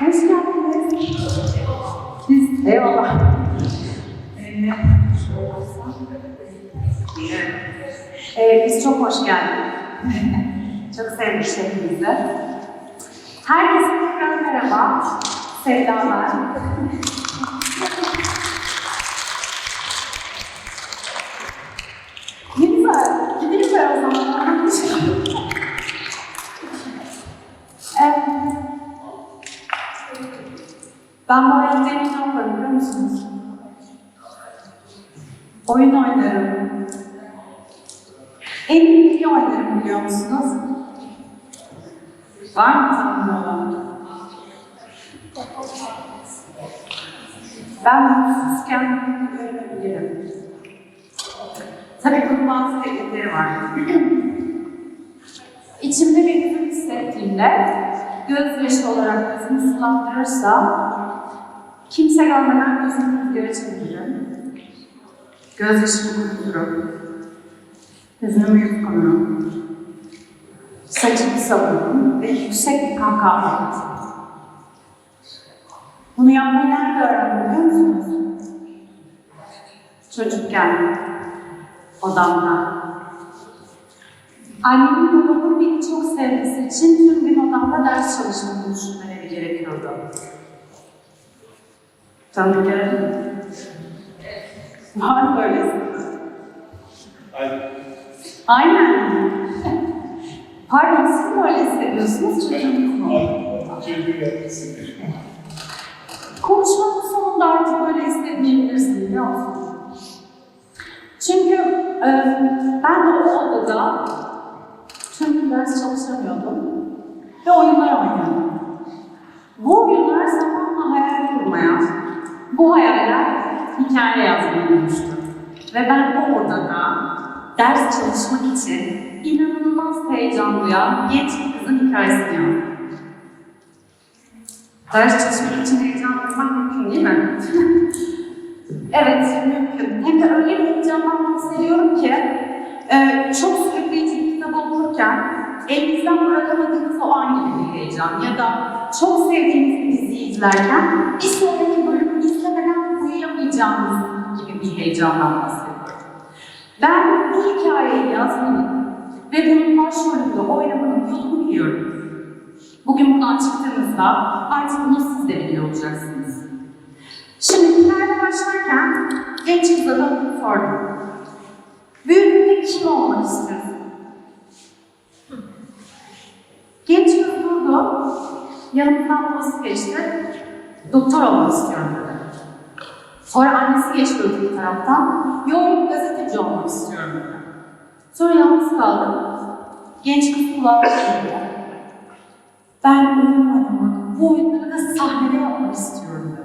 Hoş geldiniz. Biz, eyvallah. Ee, biz çok hoş geldik. çok sevdik şehrimizi. Herkese tekrar merhaba. Sevdalar. ne Ben bu hayatta ne yaparım biliyor musunuz? Oyun oynarım. En iyi oynarım biliyor musunuz? Var mı tahmin olan? Ben mutsuzken ölebilirim. Tabii bunun bazı teknikleri var. İçimde bir hüzün hissettiğimde gözyaşı olarak gözümü sulandırırsa kimse görmeden gözümü rüzgara çeviririm. Gözyaşımı kuruturum. Gözümü yutkunurum. Saçımı savururum ve yüksek bir kahkaha patlatırım. Bunu yapmayı nerede öğrendim biliyor musunuz? Çocukken, odamda. Annemin babamın beni çok sevmesi için tüm gün odamda ders çalışmamı düşünmeleri gerekiyordu. Tanıdıkları mı? Var mı böylesi? Aynen. Aynen. Pardon, siz mi öyle hissediyorsunuz, çocuğunuz mu? Konuşmanın sonunda artık öyle hissetmeyebilirsin biliyor musun? Çünkü e, ben de o odada tüm gün ders çalışamıyordum ve oyunlar oynuyordum. Bu oyunlar zamanla hayal kurmaya, bu hayaller hikaye yazmaya dönüştü. Ve ben o odada ders çalışmak için inanılmaz heyecan duyan genç bir kızın hikayesini yazdım. Ders çalışmak için heyecan duymak mümkün değil mi? evet, mümkün. Hem de öyle bir heyecandan bahsediyorum ki, e, çok sürükleyici bir kitap okurken elinizden bırakamadığınız o an gibi bir heyecan ya da çok sevdiğiniz bir diziyi izlerken bir sonraki izlemeden uyuyamayacağınız gibi bir heyecandan bahsediyorum. Ben bu hikayeyi yazmanın ve bunun başrolünde oynamanın yolunu biliyorum. Bugün buradan çıktığınızda artık bunu siz de biliyor olacaksınız. Şimdi hikayeye başlarken genç kıza da sordum. Büyüdüğünde kim olmak istiyorsun? Genç kız durdu, yanımdan babası geçti. Doktor olmak istiyorum. Sonra annesi geçti öteki taraftan. Yok gazeteci olmak istiyorum. Sonra yalnız kaldım. Genç kız kulağı çevirdi. Ben oyun oynamak, bu oyunları da sahnede yapmak istiyorum.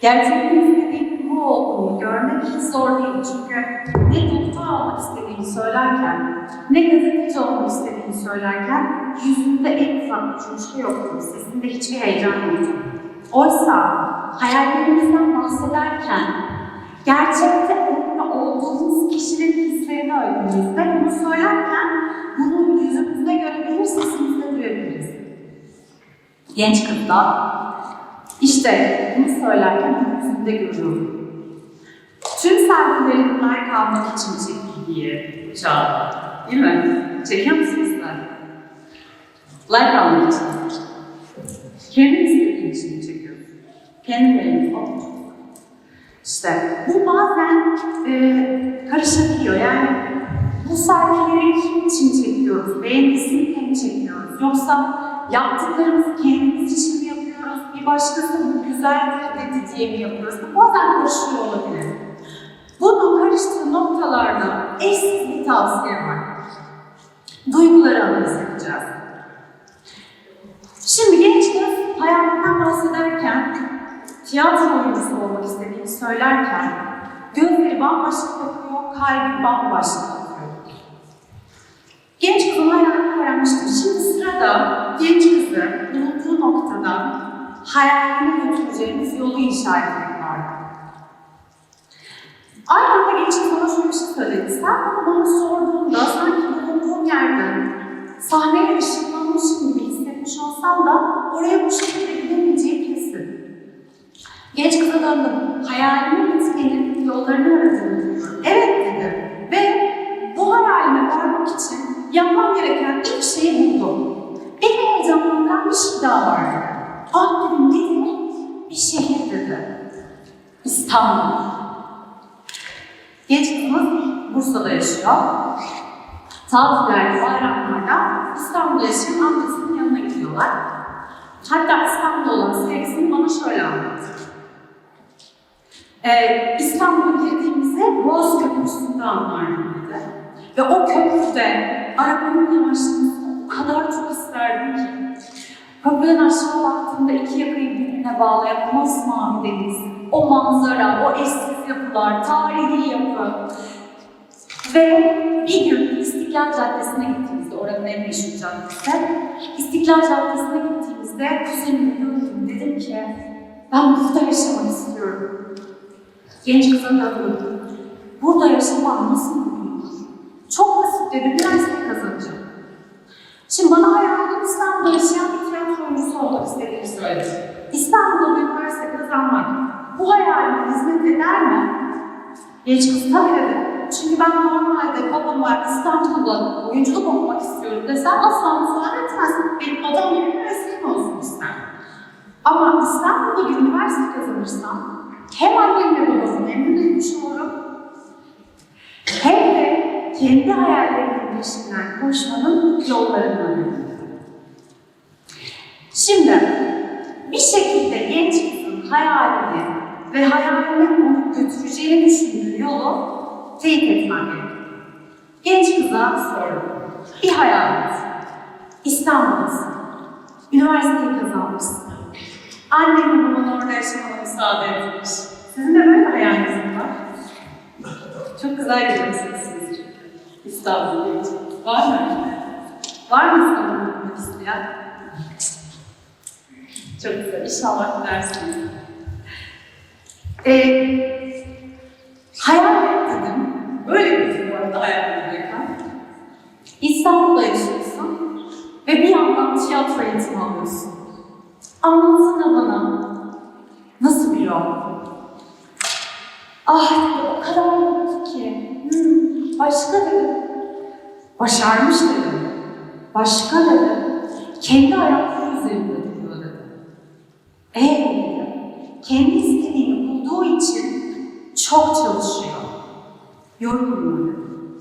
Gerçekten istediğim bu olduğunu görmek hiç zor değil çünkü ne doktor olmak istediğini söylerken, ne gazeteci olmak istediğini söylerken yüzünde en ufak bir coşku yoktu, sesinde hiçbir heyecan yoktu. Oysa hayallerimizden bahsederken gerçekte onunla olduğumuz kişinin hislerini öğrendiğimizde bunu söylerken bunu yüzümüzde görebilir, sesimizde duyabiliriz. Genç kız da işte bunu söylerken yüzümde görüyorum. Tüm selfilerin like almak için çekildiği uçağı, değil mi? Çekiyor musunuz sen? Like almak için. Kendin istediğin için çekiyorsun. Kendi olmuş. İşte bu bazen e, karışabiliyor. Yani bu selfie'leri kim için çekiyoruz? Beğenisini kim çekiyoruz? Yoksa yaptıklarımızı kendimiz için mi yapıyoruz? Bir başkası bu güzeldir dedi diye mi yapıyoruz? Bu bazen karışıyor olabilir. Bunun karıştığı noktalarda eşsiz bir tavsiye var. Duyguları analiz edeceğiz. Şimdi genç kız hayatından bahsederken, tiyatro oyuncusu olmak istediğini söylerken, gözleri bambaşka bakıyor, kalbi bambaşka bakıyor. Genç kızın hayalini öğrenmiştir. Şimdi sırada genç kızı bulunduğu noktada hayaline götüreceğimiz yolu inşa etmek var. Aynı anda genç kız bana şöyle bir şey söyledi. Sen bunu bana sorduğunda sanki bulunduğum yerden sahneye ışınlanmışım gibi hissettim gitmiş olsam da oraya bu şekilde. Genç kıza döndüm. Hayalimin bitmenin yollarını aradım. Evet dedi. Ve bu hayalime varmak için yapmam gereken ilk şeyi buldum. Beni heyecanlandıran bir şey daha vardı. Ah dedim nedir? Bir şehir dedi. İstanbul. Genç kızımız Bursa'da yaşıyor. Tatillerde, bayramlarda İstanbul'da yaşayan amcasının yanına gidiyorlar. Hatta İstanbul'da olan sevgisini bana şöyle anlattı. Ee, İstanbul'a girdiğimizde Boğaz Köprüsü'nde anlardım dedi. Ve o köprüde arabanın yavaşlamasını o kadar çok isterdim ki. Köprüden aşağı baktığımda iki yakayı birbirine bağlayan masmavi deniz, o manzara, o eşsiz yapılar, tarihi yapı. Ve bir gün İstiklal Caddesi'ne gittiğimizde, oranın en meşhur caddesi, İstiklal Caddesi'ne gittiğimizde kuzenimi gördüm. Dedim ki, ben burada yaşamak istiyorum. Genç kızın döndü. Burada yaşaman nasıl mümkün olur? Çok basit dedi, üniversite kazanacağım. Şimdi bana hayatım İstanbul'da yaşayan bir tiyatro oyuncusu olmak istediğini söyledi. İstanbul'da bir üniversite kazanmak bu hayalime hizmet eder mi? Genç kız tabii dedi. Çünkü ben normalde babama İstanbul'da oyunculuk okumak istiyorum desem asla müsaade etmez. Benim babam gibi bir mesleğim olsun ister. Ama İstanbul'da bir üniversite kazanırsam hem annemle babamın emri duymuş olurum hem de kendi hayallerimin peşinden koşmanın yollarını öğrenirim. Şimdi bir şekilde genç kızın hayalini ve hayalini onu götüreceğini düşündüğü yolu teyit etmem. Genç kıza sordum. Bir hayaliniz. İstanbul'dasın. Üniversiteyi kazanmışsın. Annemin babanın orada yaşamana müsaade etmiş. Sizin de böyle bir hayaliniz mi var? Çok güzel geleceksiniz siz çünkü. İstanbul gelecek. Var mı? Var mı İstanbul'a gitmek isteyen? Çok güzel. İnşallah gidersiniz. Ee, hayal et dedim. Böyle bir bu arada hayal ederken. İstanbul'da yaşıyorsun ve bir yandan tiyatro eğitimi alıyorsun. Başarmış dedim. Başka dedim. Kendi ayakları üzerinde duruyor dedim. Ee dedim. Kendi istediğini bulduğu için çok çalışıyor. Yorulmuyor dedim.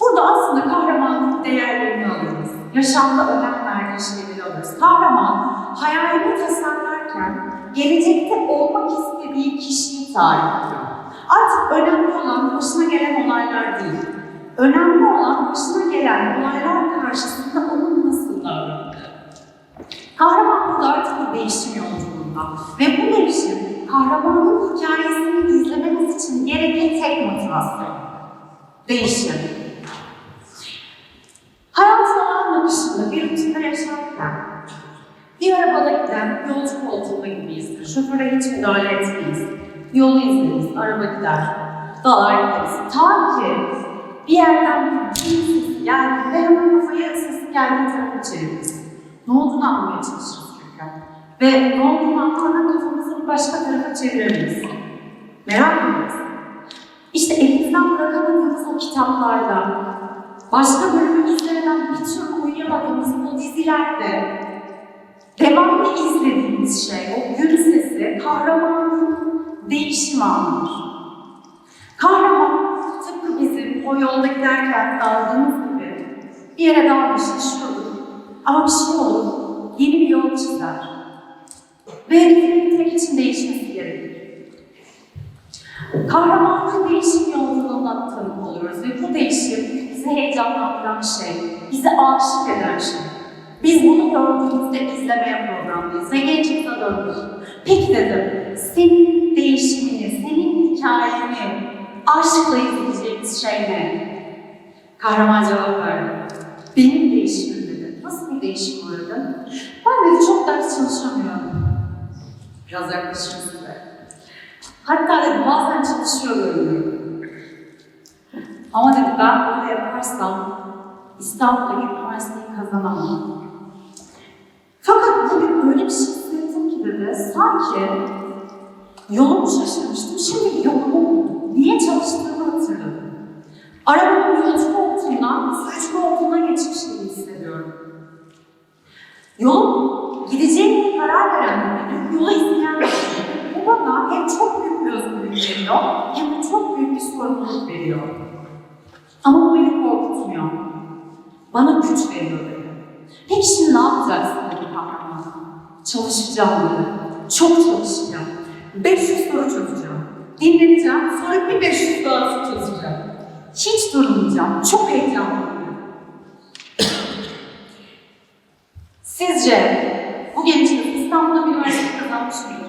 Burada aslında kahramanlık değerlerini alıyoruz. Yaşamda önem verdiği şeyleri alıyoruz. Kahraman hayalini tasarlarken gelecekte olmak istediği kişiyi tarif ediyor. Artık önemli olan başına gelen olaylar değil. Önemli olan başına gelen olaylar karşısında onun nasıl davrandığı. Kahraman burada artık bir değişim yolculuğunda. Ve bu değişim kahramanın hikayesini izlememiz için gerekli tek motivasyon. Değişim. Hayatın alan akışında bir rutinde yaşarken bir arabada giden yolcu koltuğunda gibiyizdir. Şoföre hiç müdahale etmeyiz. Yolu izleriz, araba gider. Dalar gideriz. Ta ki bir yerden bir ses geldi ve hemen kafayı sesi geldiği tarafa çeviririz. Ne olduğunu anlamaya çalışırız çünkü. Ve ne olduğunu anlamadan kafamızı bir başka tarafa çeviremeyiz. Merak ediyoruz. İşte elimizden bırakamadığımız o kitaplarda, başka bölümü izlemeden bir türlü uyuyamadığımız o dizilerde devamlı izlediğimiz şey, o gün sesi kahramanın değişim anıdır. Kahraman o yolda giderken daldığımız gibi bir yere dalmış, düşüyordur. Ama bir şey olur, yeni bir yol çizer. Ve tek için değişmesi gerekir. Kahramanın değişim yolculuğuna tanık oluyoruz ve bu değişim bizi heyecanlandıran şey, bizi aşık eden şey. Biz bunu gördüğümüzde izlemeye programlıyız ve genç kıza döndük. Peki dedim, senin değişimini, senin hikayeni, aşkla izleyeceğimiz şey ne? Kahraman cevap verdi. Benim değişimim dedi. Nasıl bir değişim var dedi. Ben dedi çok ders çalışamıyorum. Biraz yaklaşayım size. Hatta dedi bazen çalışıyor görünüyorum. Ama dedi ben böyle yaparsam İstanbul'daki üniversiteyi kazanamam. Fakat bugün öyle bir şey hissettim ki dedi, sanki yolumu şaşırmıştım, şimdi yolumu buldum. Niye çalıştığımı. Arabanın yolcu koltuğundan sürücü koltuğuna geçmiş gibi hissediyorum. Yolum gideceğim karar veren benim, yola izleyen. Bu bana hem çok büyük bir özgürlük veriyor, hem de çok büyük bir sorumluluk veriyor. Ama bu beni korkutmuyor. Bana güç veriyor dedi. Peki şimdi ne yapacaksın dedi kahraman. Çalışacağım dedi. Çok çalışacağım. 500 soru çözeceğim. Dinleneceğim, sonra bir 500 daha çözeceğim. Hiç durmayacağım, çok heyecanlıyım. Sizce bu genç kız İstanbul'da bir üniversite kazanmış mıdır?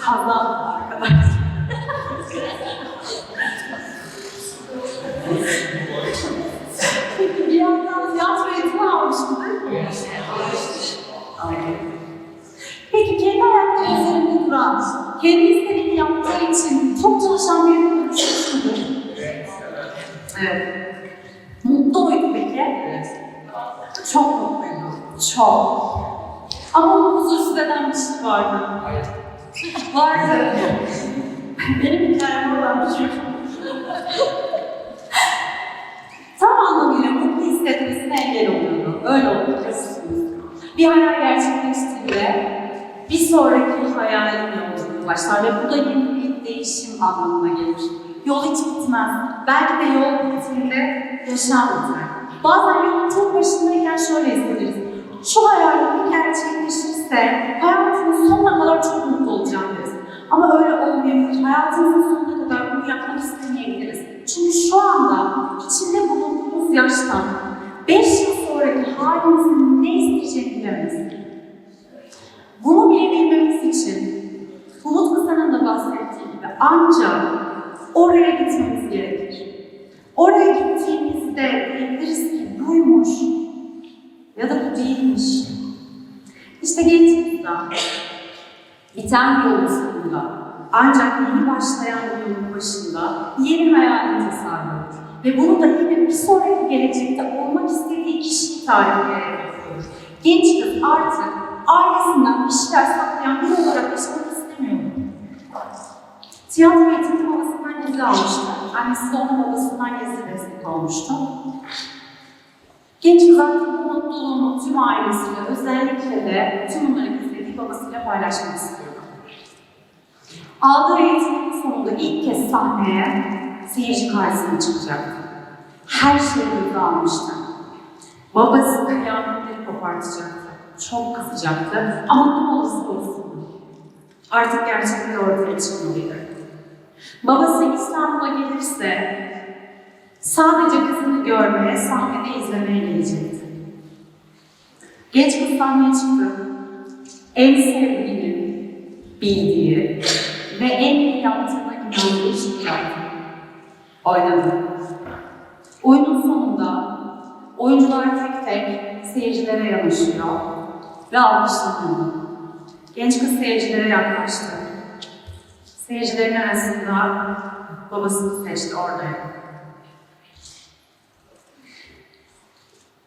Kazandı kendi istediğini yaptığı için çok çalışan birini görüşmüş müdür? Evet. Mutlu muydu peki? Çok mutluydu. Çok. Ama huzursuz eden bir şey vardı. Vardı. Benim hikayem olan bir şey. Tam anlamıyla mutlu hissetmesine engel oluyordu. Öyle oldu. Bir hayal gerçekleştiğinde bir sonraki hayalin yolculuğu başlar ve bu da bir değişim anlamına gelir. Yol hiç bitmez. Belki de yol bittiğinde yaşam biter. Bazen yolun çok başındayken şöyle hissederiz. Şu hayalim gerçekleşirse hayatımın sonuna kadar çok mutlu olacağım deriz. Ama öyle olmayabilir. Hayatımızın sonuna kadar bunu yapmak istemeyebiliriz. Çünkü şu anda içinde bulunduğumuz yaştan 5 yıl sonraki halimizin ne isteyeceğini bilemeyiz. Bunu bilebilmemiz ancak oraya gitmemiz gerekir. Oraya gittiğimizde diyebiliriz ki buymuş ya da bu değilmiş. İşte gençlikten biten bir yolun sonunda ancak yeni başlayan bir yolun başında yeni hayalini tasarlıyor. Ve bunu da yine bir sonraki gelecekte olmak istediği kişiyi tarifleyerek yapıyor. Genç kız artık ailesinden bir şeyler saklayan biri olarak yaşamak. Tiyatro eğitimini babasından gizli almıştı. Annesi de onun babasından gizli destek olmuştu. Genç kız bu mutluluğunu tüm ailesiyle, özellikle de tüm bunları gizlediği babasıyla paylaşmak istiyordu. Aldığı eğitimin sonunda ilk kez sahneye seyirci karşısına çıkacaktı. Her şeyi göze almıştı. Babası kıyametleri kopartacaktı. Çok kızacaktı ama ne olursa olsun. Artık gerçekleri ortaya çıkmalıydı. Babası İstanbul'a gelirse sadece kızını görmeye, sahnede izlemeye gelecekti. Genç kız sahneye çıktı. En sevdiğini, bildiği ve en iyi yaptığına inandığı işi yaptı. Oynadı. Oyunun sonunda oyuncular tek tek seyircilere yanaşıyor ve alkışlanıyor. Genç kız seyircilere yaklaştı. Seyircilerin arasında babasını seçti oradaydı.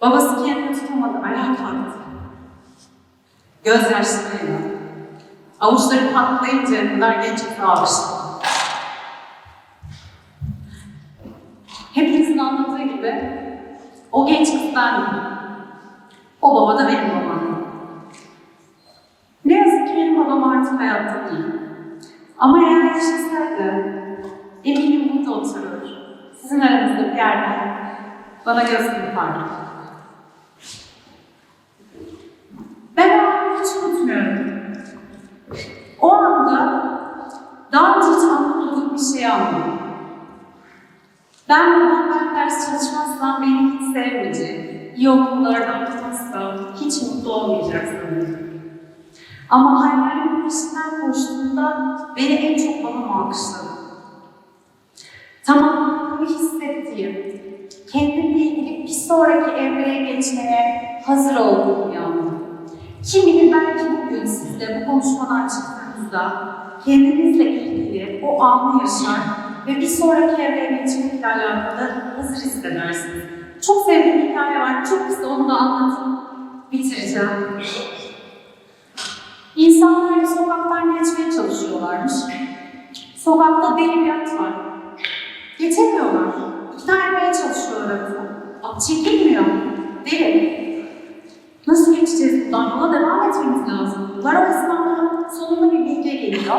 Babası kendini tutamadı, ayağa kalktı. Gözyaşlarıyla. Avuçları patlayınca kadar genç kız ağlamıştı. Hepinizin anladığı gibi o genç kız bendim. O baba da benim babam. Ne yazık ki benim babam artık hayatta değil. Ama eğer yaşasaydı eminim burada oturur. Sizin aranızda bir yerde bana göz kırpardı. Ben o hiç unutmuyorum. O anda daha önce hiç anlamadığım bir şey anladım. Ben babam ben ders çalışmazsam beni hiç sevmeyecek, iyi okullardan tutmazsam hiç mutlu olmayacak sanırım. Ama hayalimin peşinden koştuğunda beni en çok babam alkışladı. Tamamlandığımı hissettiğim, kendimle ilgili bir sonraki evreye geçmeye hazır olduğum yandım. Kim bilir belki bugün siz de bu konuşmadan çıktığınızda kendinizle ilgili o anı yaşar ve bir sonraki evreye geçmekle alakalı hazır hissedersiniz. Çok sevdiğim bir hikaye var. Çok kısa onu da anlatıp bitireceğim. İnsanlar sokaktan geçmeye çalışıyorlarmış. Sokakta deli bir at var. Geçemiyorlar. İkna etmeye çalışıyorlar atı. At çekilmiyor. Deli. Nasıl geçeceğiz buradan? Yola devam etmemiz lazım. Var arasından sonunda bir bilge geliyor.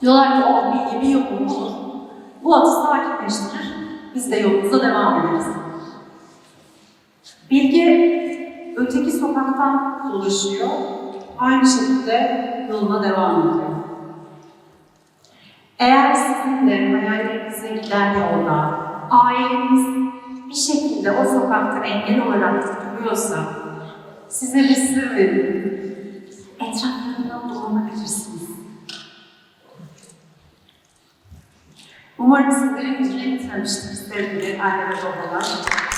Diyorlar ki o bilge bir yolunu bulur. Bu atı sakinleştirir. Biz de yolumuza devam ederiz. Bilge öteki sokaktan dolaşıyor. Aynı şekilde yoluna devam ediyor. Eğer sizin de hayallerinize giden yolda aileniz bir şekilde o sokakta engel olarak duruyorsa size bir sır verin. Etraflarından dolanabilirsiniz. Umarım sizlerin yüzüne gitmemiştir sevgili anne ve babalar.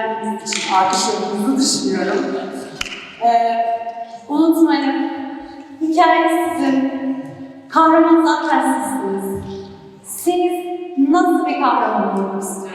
Beğendiğiniz için alkışladığınızı düşünüyorum. Ee, unutmayın, hikaye sizin, kahraman zaten sizsiniz. Siz nasıl bir kahraman olmak istiyorsunuz?